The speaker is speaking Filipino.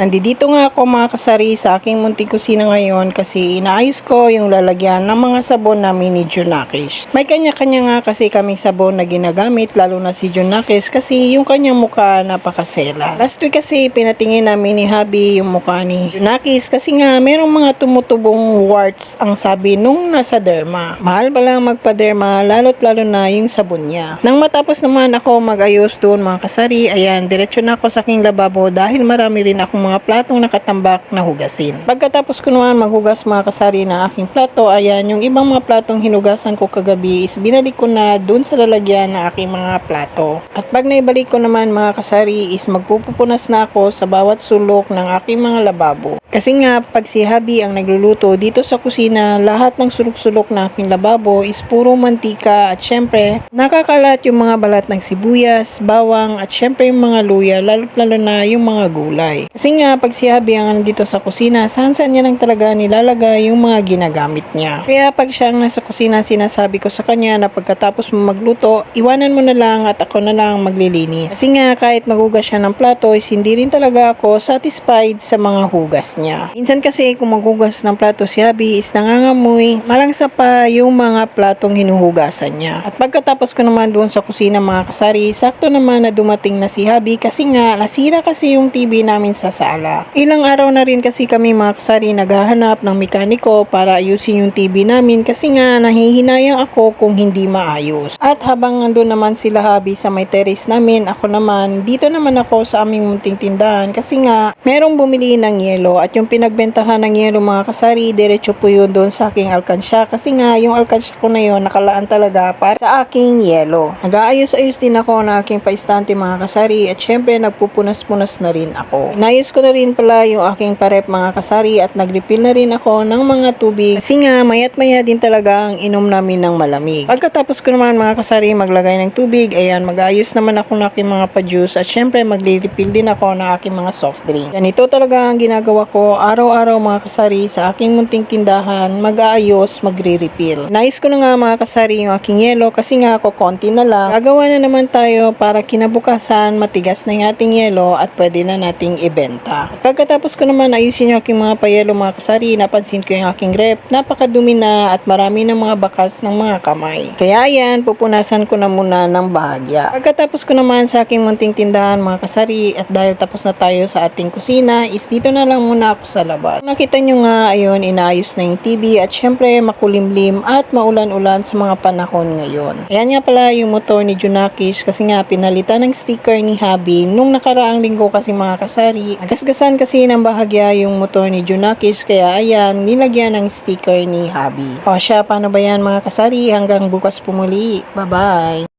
Nandito nga ako mga kasari sa aking munting kusina ngayon kasi inaayos ko yung lalagyan ng mga sabon namin ni Junakis. May kanya-kanya nga kasi kaming sabon na ginagamit lalo na si Junakis kasi yung kanyang mukha napakasela. Last week kasi pinatingin namin ni Habi yung mukha ni Junakis kasi nga merong mga tumutubong warts ang sabi nung nasa derma. Mahal ba lang magpa-derma lalo't lalo na yung sabon niya. Nang matapos naman ako mag-ayos doon mga kasari, ayan, diretso na ako sa aking lababo dahil marami rin akong mga platong nakatambak na hugasin. Pagkatapos ko naman maghugas mga kasari na aking plato, ayan, yung ibang mga platong hinugasan ko kagabi is binalik ko na doon sa lalagyan na aking mga plato. At pag naibalik ko naman mga kasari is magpupupunas na ako sa bawat sulok ng aking mga lababo. Kasi nga, pag si Habi ang nagluluto dito sa kusina, lahat ng sulok-sulok na aking lababo is puro mantika at syempre, nakakalat yung mga balat ng sibuyas, bawang at syempre yung mga luya, lalo lalo na yung mga gulay. Kasi nga, pag si Habi ang nandito sa kusina, saan saan niya lang talaga nilalagay yung mga ginagamit niya. Kaya pag siya ang nasa kusina, sinasabi ko sa kanya na pagkatapos mo magluto, iwanan mo na lang at ako na lang maglilinis. Kasi nga, kahit maghugas siya ng plato, is hindi rin talaga ako satisfied sa mga hugas niya. Minsan kasi kung maghugas ng plato si Habi is nangangamoy, malangsa pa yung mga platong hinuhugasan niya. At pagkatapos ko naman doon sa kusina mga kasari, sakto naman na dumating na si Habi kasi nga nasira kasi yung TV namin sa sala. Ilang araw na rin kasi kami mga kasari naghahanap ng mekaniko para ayusin yung TV namin kasi nga nahihinayang ako kung hindi maayos. At habang nandun naman sila Habi sa may terrace namin, ako naman dito naman ako sa aming munting tindahan kasi nga merong bumili ng yelo at yung pinagbentahan ng yelo mga kasari, diretso po yun doon sa aking alkansya kasi nga yung alkansya ko na yun nakalaan talaga para sa aking yelo. Nag-aayos-ayos din ako ng aking paistante mga kasari at syempre nagpupunas-punas na rin ako. Inayos ko na rin pala yung aking parep mga kasari at nag-refill na rin ako ng mga tubig kasi nga mayat maya din talaga ang inom namin ng malamig. Pagkatapos ko naman mga kasari maglagay ng tubig, ayan mag-ayos naman ako ng aking mga pa-juice at syempre magli-refill din ako ng aking mga soft drink. Ganito talaga ang ginagawa ko araw-araw mga kasari sa aking munting tindahan, mag-aayos, magre-refill. Nais ko na nga mga kasari yung aking yelo kasi nga ako konti na lang. Gagawa na naman tayo para kinabukasan matigas na yung ating yelo at pwede na nating ibenta. Pagkatapos ko naman ayusin yung aking mga payelo mga kasari, napansin ko yung aking rep, napakadumi na at marami ng mga bakas ng mga kamay. Kaya yan, pupunasan ko na muna ng bahagya. Pagkatapos ko naman sa aking munting tindahan mga kasari at dahil tapos na tayo sa ating kusina, is dito na lang muna ako sa labas. Nakita nyo nga, ayun, inaayos na yung TV at syempre makulimlim at maulan-ulan sa mga panahon ngayon. Ayan nga pala yung motor ni Junakis kasi nga pinalitan ng sticker ni Habi nung nakaraang linggo kasi mga kasari. Nagasgasan kasi ng bahagya yung motor ni Junakis kaya ayan, nilagyan ng sticker ni Habi. O siya, paano ba yan mga kasari? Hanggang bukas pumuli. Bye-bye!